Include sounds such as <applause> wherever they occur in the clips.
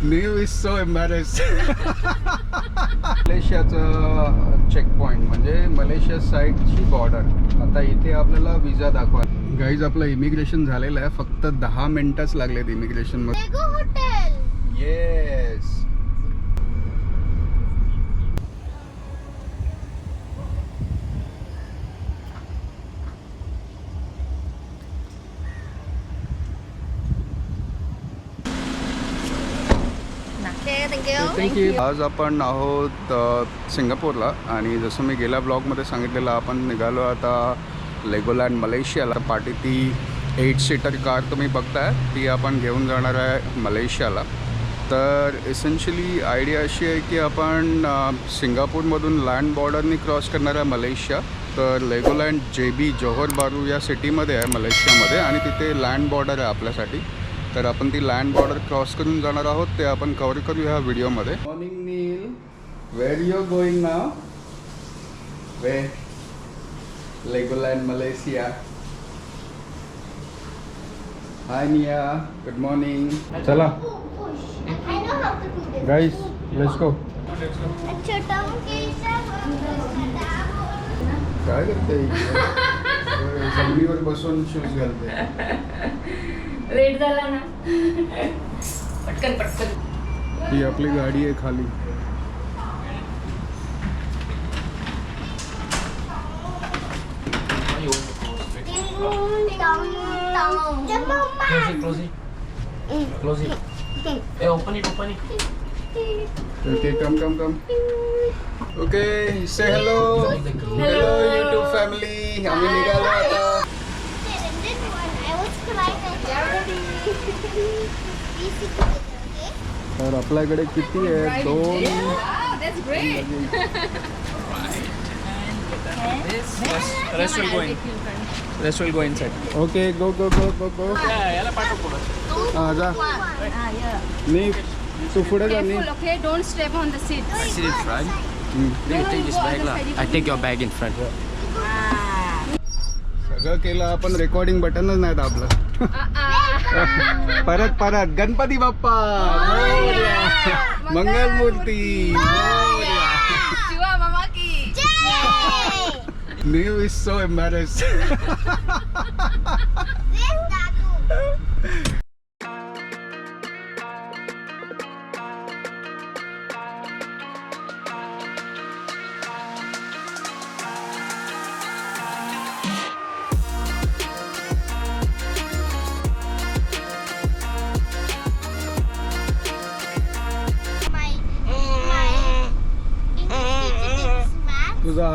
New is so embarrass मलेशियाचं check point म्हणजे Malaysia साईडची बॉर्डर आता इथे आपल्याला विजा दाखवा. गाईज आपलं इमिग्रेशन झालेलं आहे. फक्त दहा मिनिटच लागलेत इमिग्रेशनमध्ये. येस ओके थँक्यू आज आपण आहोत सिंगापूरला आणि जसं मी गेल्या ब्लॉगमध्ये सांगितलेलं आपण निघालो आता लेगोलँड मलेशियाला. पाठी ती एट सीटर कार तुम्ही बघताय ती आपण घेऊन जाणार आहे मलेशियाला. तर एसेन्शियली आयडिया अशी आहे की आपण सिंगापूरमधून लँड बॉर्डरनी क्रॉस करणार आहे मलेशिया. तर लेगोलँड जे बी जोहर बारू या सिटीमध्ये आहे मलेशियामध्ये. आणि तिथे लँड बॉर्डर आहे आपल्यासाठी. तर आपण ती लँड बॉर्डर क्रॉस करून जाणार आहोत. ते आपण कव्हर करू ह्या व्हिडिओमध्ये morning Neel where you going now way Legoland Malaysia hi Niya good morning चला. गाईस लेट्स गो छोटा काय करते? <laughs> जमिनीवर बसून शूज घालते. लेट झाला ना पटकन पटकन ही आपली गाडी आहे खाली Close it, close it. Close it. Hey, open it, open it. Okay come come come okay say hello hello YouTube family आम्ही निघालो आता I was crying. तर आपल्याकडे किती आहे? दोन. ओके गो गो गो गो गो जा. नी तू पुढे जा नी सगळं केलं आपण रेकॉर्डिंग बटनच नाही आपलं परत परत गणपती बाप्पा मोरया. मंगलमूर्ती मोरया. शिवा मामा की new is so embarrass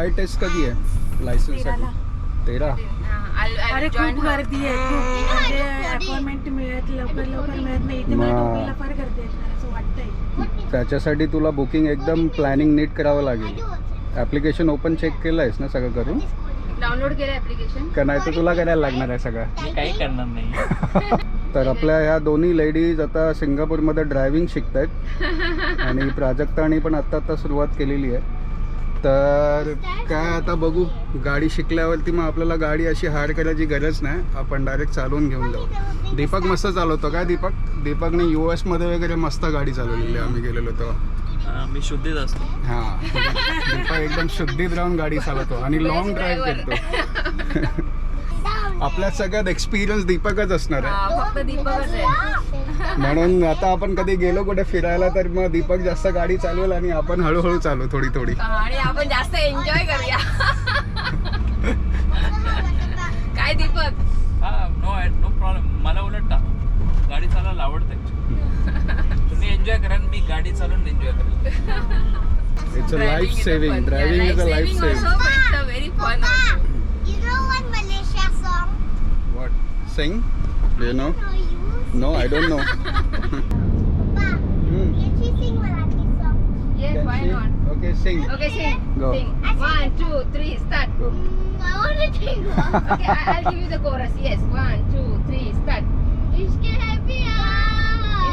I test कधी आहे? लायसन्ससाठी. तेरा? अरे खूप गर्दी आहे खूप. म्हणजे अपॉइंटमेंट मिळत लवकर लवकर मिळत नाही. इथे मला फार गर्दी असणार असं वाटतंय. त्याच्यासाठी तुला बुकिंग एकदम प्लॅनिंग नीट करावं लागेल. ॲप्लिकेशन ओपन चेक केलं आहेस ना सगळं करून? डाउनलोड केलं ऍप्लिकेशन का नाही तर तुला करायला लागणार आहे सगळं? काही करणार नाही. <laughs> तर आपल्या ह्या दोन्ही लेडीज आता सिंगापूरमध्ये ड्रायव्हिंग शिकत आहेत आणि प्राजक्ताने पण आत्ता आता सुरुवात केलेली आहे. तर काय आता बघू गाडी शिकल्यावरती मग आपल्याला गाडी अशी हार करायची गरज नाही. आपण डायरेक्ट चालवून घेऊन जाऊ. दीपक मस्त चालवतो काय दीपक? दीपकने यू एसमध्ये वगैरे मस्त गाडी चालवलेली आहे. आम्ही गेलेलो तेव्हा. हा, मी शुद्धीत असतो. हां. दीपक एकदम शुद्धीत राहून गाडी चालवतो आणि लॉंग ड्राईव्ह करतो. <laughs> आपल्यात सगळ्यात एक्सपिरियन्स दीपकच असणार आहे. फक्त दीपकच आहे. म्हणून आता आपण कधी गेलो कुठे फिरायला तर मग दीपक जास्त गाडी चालवेल आणि आपण हळूहळू चालू थोडी थोडी. आणि आपण जास्त एन्जॉय करूया. काय दीपक? हा नो नो प्रॉब्लेम मला उलट टा- गाडी चालवायला आवडते तुम्ही एन्जॉय करा आणि मी गाडी चालवून एन्जॉय करेल. It's a life saving driving is a life saving very fun You know one Malaysia song? What sing you know No, you. No I don't know Papa, can she sing Marathi song? Yes why not okay sing okay sing Go. Two three start Mm, I want to sing one. Okay, I- I'll give you the chorus. Yes, one, two, three, start. Is pyar.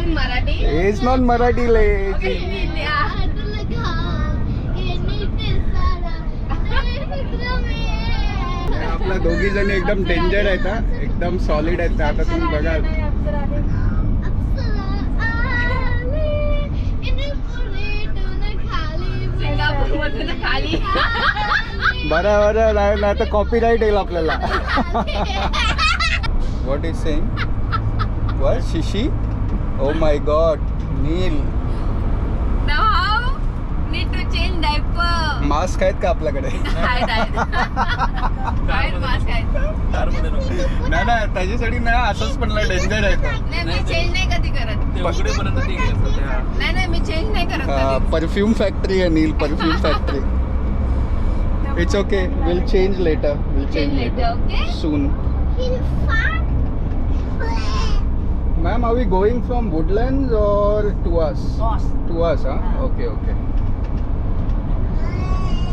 it Marathi? Is not Marathi Okay, ले in फिक्र में आपल्या दोघी जणी एकदम danger आहेत हा एकदम सॉलिड आहेत आता तुम्ही बघाल बरं बरं नाही नाही तर कॉपी राईट येईल आपल्याला. व्हॉट इज सेम वर शिशी oh my god Neel mask आहेत का आपल्याकडे? <laughs> नाही नाही त्याच्यासाठी नाही असंच म्हणलं डेंजर आहे तर नाही मी चेंज नाही कधी करत. ते उघडेपर्यंत ते घे सध्या नाही नाही मी चेंज नाही करत कधी. परफ्यूम फॅक्टरी आहे Neel perfume factory it's okay will change later will Change change later, later okay? Soon ma'am are we going from Woodland और टू अस टू अस हा ओके ओके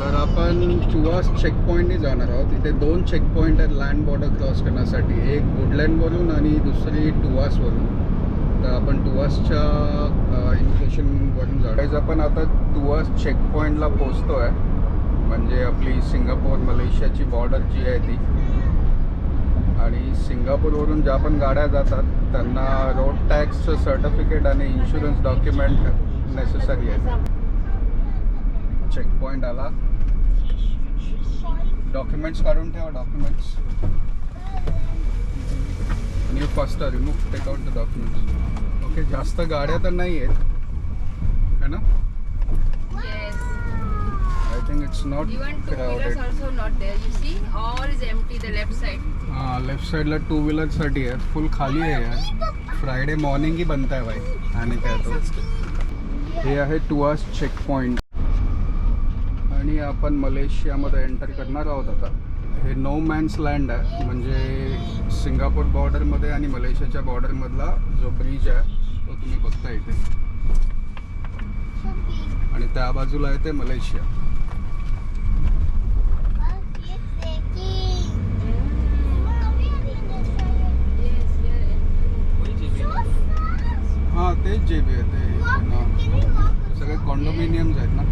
तर आपण चुवास चेकपॉईंटने जाणार आहोत. इथे दोन चेकपॉईंट आहेत लँड बॉर्डर क्रॉस करण्यासाठी. एक वुडलँडवरून आणि दुसरी टुवासवरून तर आपण टुवासच्या इन्फेशनवरून जाणार आपण आता टुआस चेकपॉईंटला पोचतो आहे म्हणजे आपली सिंगापूर मलेशियाची बॉर्डर जी आहे ती. आणि सिंगापूरवरून ज्या पण गाड्या जातात त्यांना रोड टॅक्सचं सर्टिफिकेट आणि इन्शुरन्स डॉक्युमेंट नेसेसरी आहे. चेकपॉईंट आला. डॉक्युमेंट्स काढून ठेवा documents new faster remove take out the documents okay जास्त गाड्या तर नाही आहेत है ना. I think it's not Even two wheelers crowded also not there. You see, all is empty. The left side. हाँ लेफ़्ट साईडला टू व्हीलरसाठी आहे फुल खाली आहे यार फ्रायडे मॉर्निंग ही बनत आहे भाई आणि काय तो हे आहे टुआस चेक पॉईंट आणि आपण मलेशियामध्ये एंटर करणार आहोत आता. हे नो मॅन्स लँड आहे. म्हणजे सिंगापूर बॉर्डरमध्ये आणि मलेशियाच्या बॉर्डरमधला जो ब्रिज आहे तो तुम्ही बघता इथे. आणि त्या बाजूला येते मलेशिया. हां तेच जे बी आहे ते. सगळे कॉन्डोमिनियम्स आहेत ना?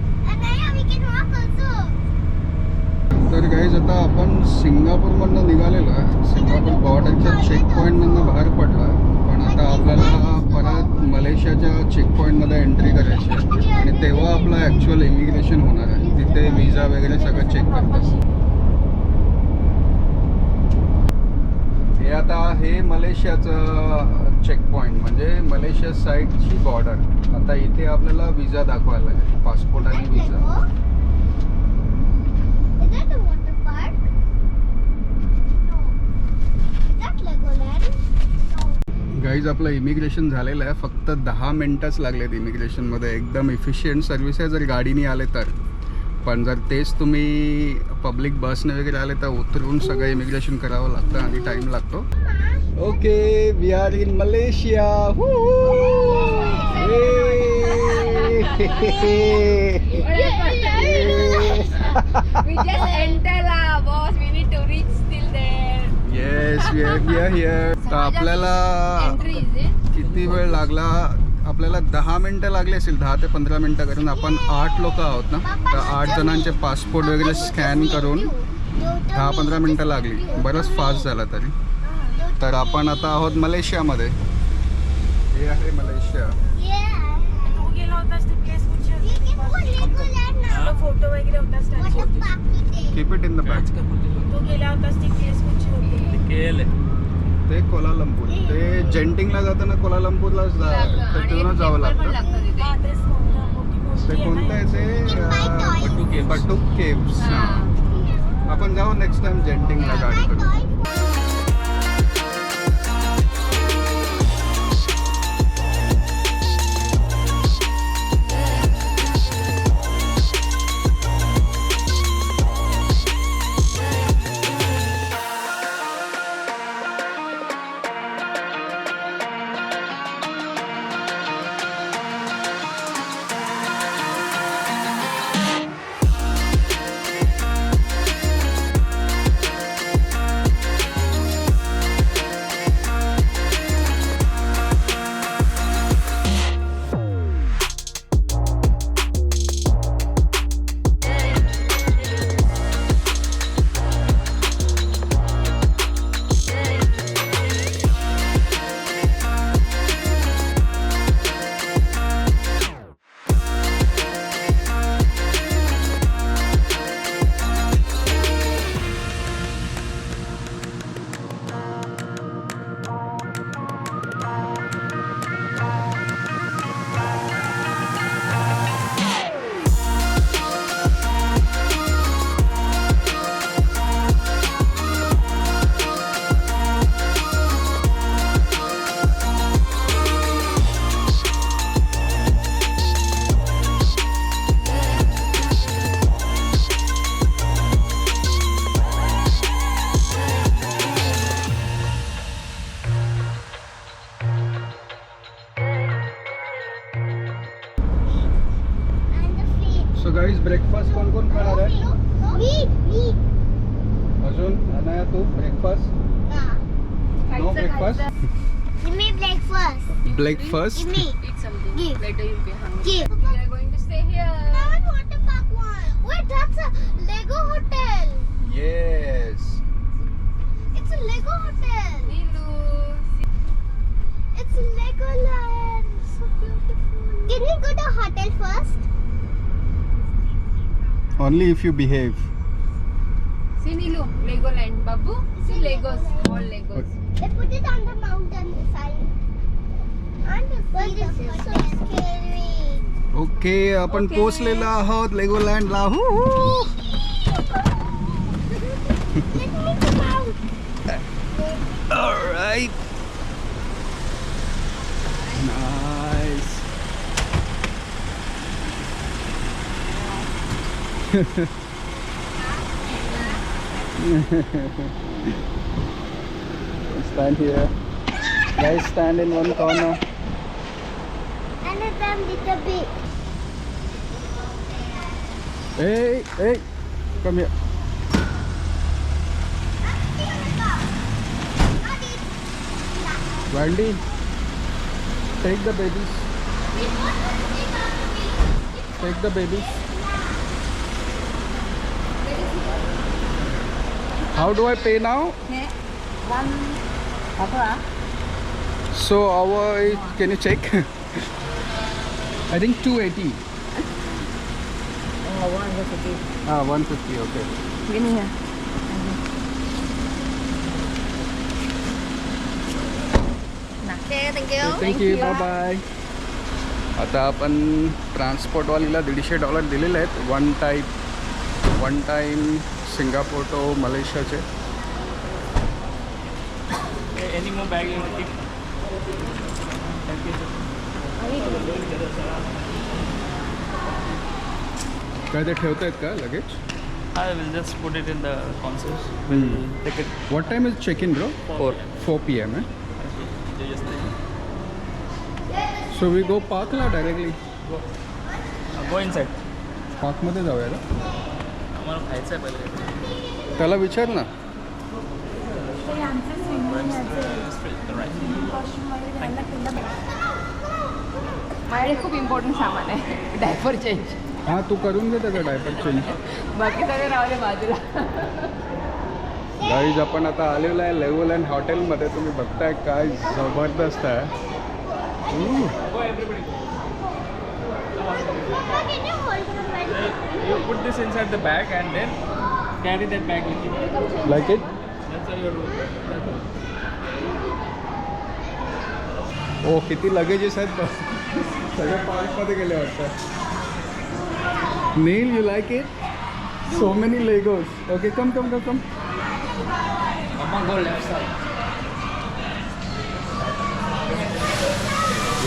तर गाईज आता आपण सिंगापूरमधनं निघालेलो आहे. सिंगापूर बॉर्डरच्या चेक पॉईंटमधनं बाहेर पडलो आहे. पण आता आपल्याला परत मलेशियाच्या चेक पॉईंटमध्ये एंट्री करायची आहे. आणि तेव्हा आपलं ॲक्च्युअल इमिग्रेशन होणार आहे. तिथे विजा वगैरे सगळं चेक करतात. हे आता हे मलेशियाचं चेक पॉईंट म्हणजे मलेशिया साईडची बॉर्डर आता इथे आपल्याला विजा दाखवायला लागेल. पासपोर्ट आणि visa Is that the water park? No. Is that Legoland? No. Guys आपलं इमिग्रेशन झालेलं आहे. फक्त दहा मिनटंच लागलेत इमिग्रेशनमध्ये एकदम इफिशियंट सर्व्हिस आहे. जर गाडीने आले तर. पण जर तेच तुम्ही पब्लिक बसने वगैरे आले तर उतरून सगळं इमिग्रेशन करावं लागतं आणि टाईम लागतो. Okay we are in Malaysia We just enter yes we are we are here तर आपल्याला? किती वेळ लागला? आपल्याला दहा मिनटं लागली असेल दहा ते पंधरा मिनटं कारण आपण आठ लोक आहोत ना? तर आठ जणांचे पासपोर्ट वगैरे स्कॅन करून दहा पंधरा मिनटं लागली. बरंच फास्ट झाला तरी. तर आपण आता आहोत मलेशियामध्ये. हे आहे मलेशिया. फोटो वगैरे होती केल. ते कोलालंपूर ते जेंटिंगला जाताना आणि तिथूनच जावं लागतं. हा, ते कोणतं. आहे ते बटू केव्स. आपण जाऊ नेक्स्ट टाइम जेंटिंगला सो गाईज ब्रेकफास्ट कोण कोण खाणार आहे. अजून अनाया तू breakfast no breakfast Give me breakfast. Breakfast Give me. Eat something. Give. Later you'll be hungry. Give. We are going to stay here. Now I want to pack one. Wait, that's a Lego hotel. Yes It's a Lego hotel. Nilu. It's Legoland. So beautiful. Can we go to hotel first? Only if you behave See Nilu. Legoland. Babu. See Legos. All Legos. They put it on the mountain side. And but this is so scary. Okay आपण Okay. पोचलेलो आहोत लेगोलँडला हू Let me come Stand here. Guys, stand in one corner. And a little bit. Hey, hey, come here. Wendy, take the babies. Take the babies. How do I pay now? One apa? So our can you check? <laughs> I think 280. Oh, one was okay. Ah, 150. Okay. Gini ya. Okay, thank you. Thank you bye bye आता आपण ट्रान्सपोर्टवालीला दीडशे dollar दिलेले आहेत one type one time Singapore तो मलेशियाचे. Okay any मू काय ते ठेवता येत का luggage I will just put it in the concierge tag one time is check in bro four four P M so we go park ला directly go inside पार्कमध्येच आवड आहे ना? त्याला विचार ना. माझ्याकडे खूप इम्पॉर्टंट सामान आहे. डायपर चेंज हां तू करून घे त्याचा डायपर चेंज बाकी सगळे राहिले बाजूला. गाईज आपण आता आलेलो आहे लेगोलँड हॉटेलमध्ये तुम्ही बघताय काय जबरदस्त आहे? You put this inside the bag and then carry that bag with you. Like it? That's all your rule. ओ किती लगेजेस आहेत बस सगळे पार्कमध्ये गेले वाटतं Neel you like it so many Legos okay come come come come go left side.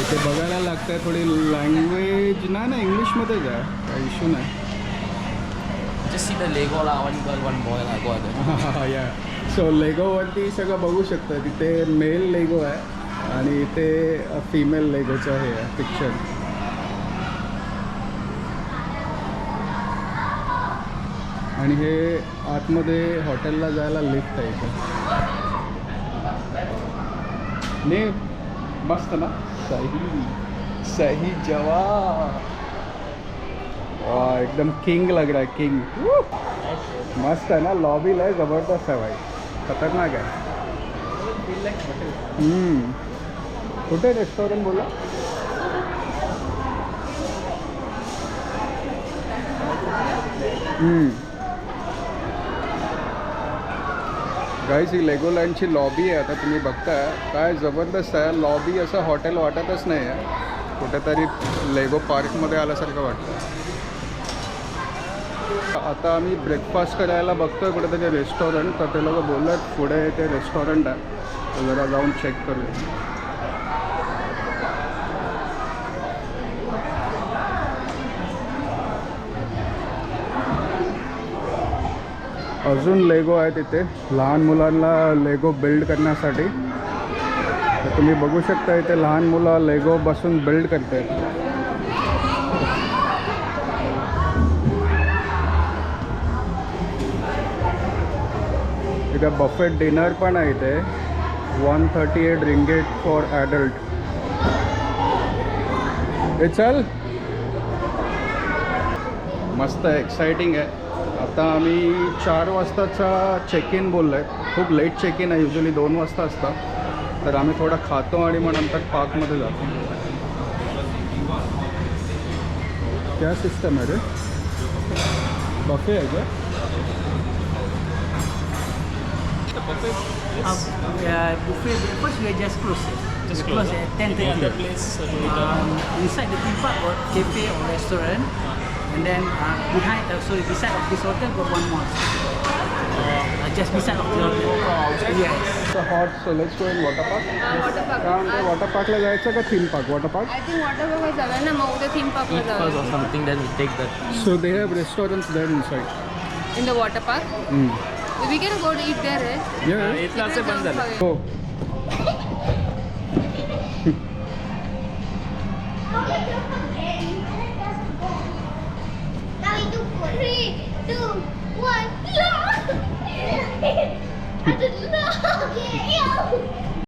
इथे बघायला लागतंय थोडी लँग्वेज नाही ना इंग्लिशमध्येच आहे काही इश्यू नाही the <laughs> Lego lah, one girl, one boy lah, go ahead. या सो लेगोवरती सगळं बघू शकतं तिथे मेल लेगो आहे आणि इथे फिमेल लेगोचं हे आहे पिक्चर आणि हे आतमध्ये हॉटेलला जायला लिफ्ट आहे इथे. ने मस्त ना? सही सही जवाब. एकदम किंग लग रहा है किंग. मस्त है ना लॉबी है ज़बरदस्त है भाई. खतरनाक है. हम्म. कुठे रेस्टॉरंट बोला? गाईज ही लेगोलँडची लॉबी आहे आता तुम्ही बघताय. काय जबरदस्त आहे. लॉबी असं हॉटेल वाटतच नाही आहे. कुठेतरी लेगो पार्कमध्ये आल्यासारखं वाटतं. आता आम्ही ब्रेकफास्ट करायला बघतोय कुठेतरी रेस्टॉरंट तर ते लोक बोलत पुढे ते रेस्टॉरंट आहे. तर जरा जाऊन चेक करूया. अजून लेगो आहे तिथे. लहान मुलांना लेगो बिल्ड करण्यासाठी. तर तुम्ही बघू शकता इथे लहान मुलं लेगो बसून बिल्ड करते ठीक बफेट डिनर पण आहे इथे. One thirty eight ringgit for adult हे चल. मस्त आहे एक्साइटिंग आहे. आता आम्ही चार वाजताचा चेक इन बोललो आहे खूप लेट चेक इन आहे युजली दोन वाजता असतं तर आम्ही थोडं खातो आणि मग नंतर पार्कमध्ये जातो. क्या सिस्टम आहे रे? बफे आहे का? Uh, buffet breakfast we are just close. Just close at ten thirty. Um, inside the theme park got cafe or restaurant, and then uh, behind, uh, sorry, beside of this hotel got one more. Uh, just beside of the hotel. Yes. Hot so let's go in water park water काय म्हणतो water पार्कला जायचं का theme park water park I think water पार्कला जाऊया ना मग उद्या थीम पार्कला जाऊया something then take that so they have restaurants there inside in the water park we can go to eat there आहे इथलं असे बंद झालं हो Now we do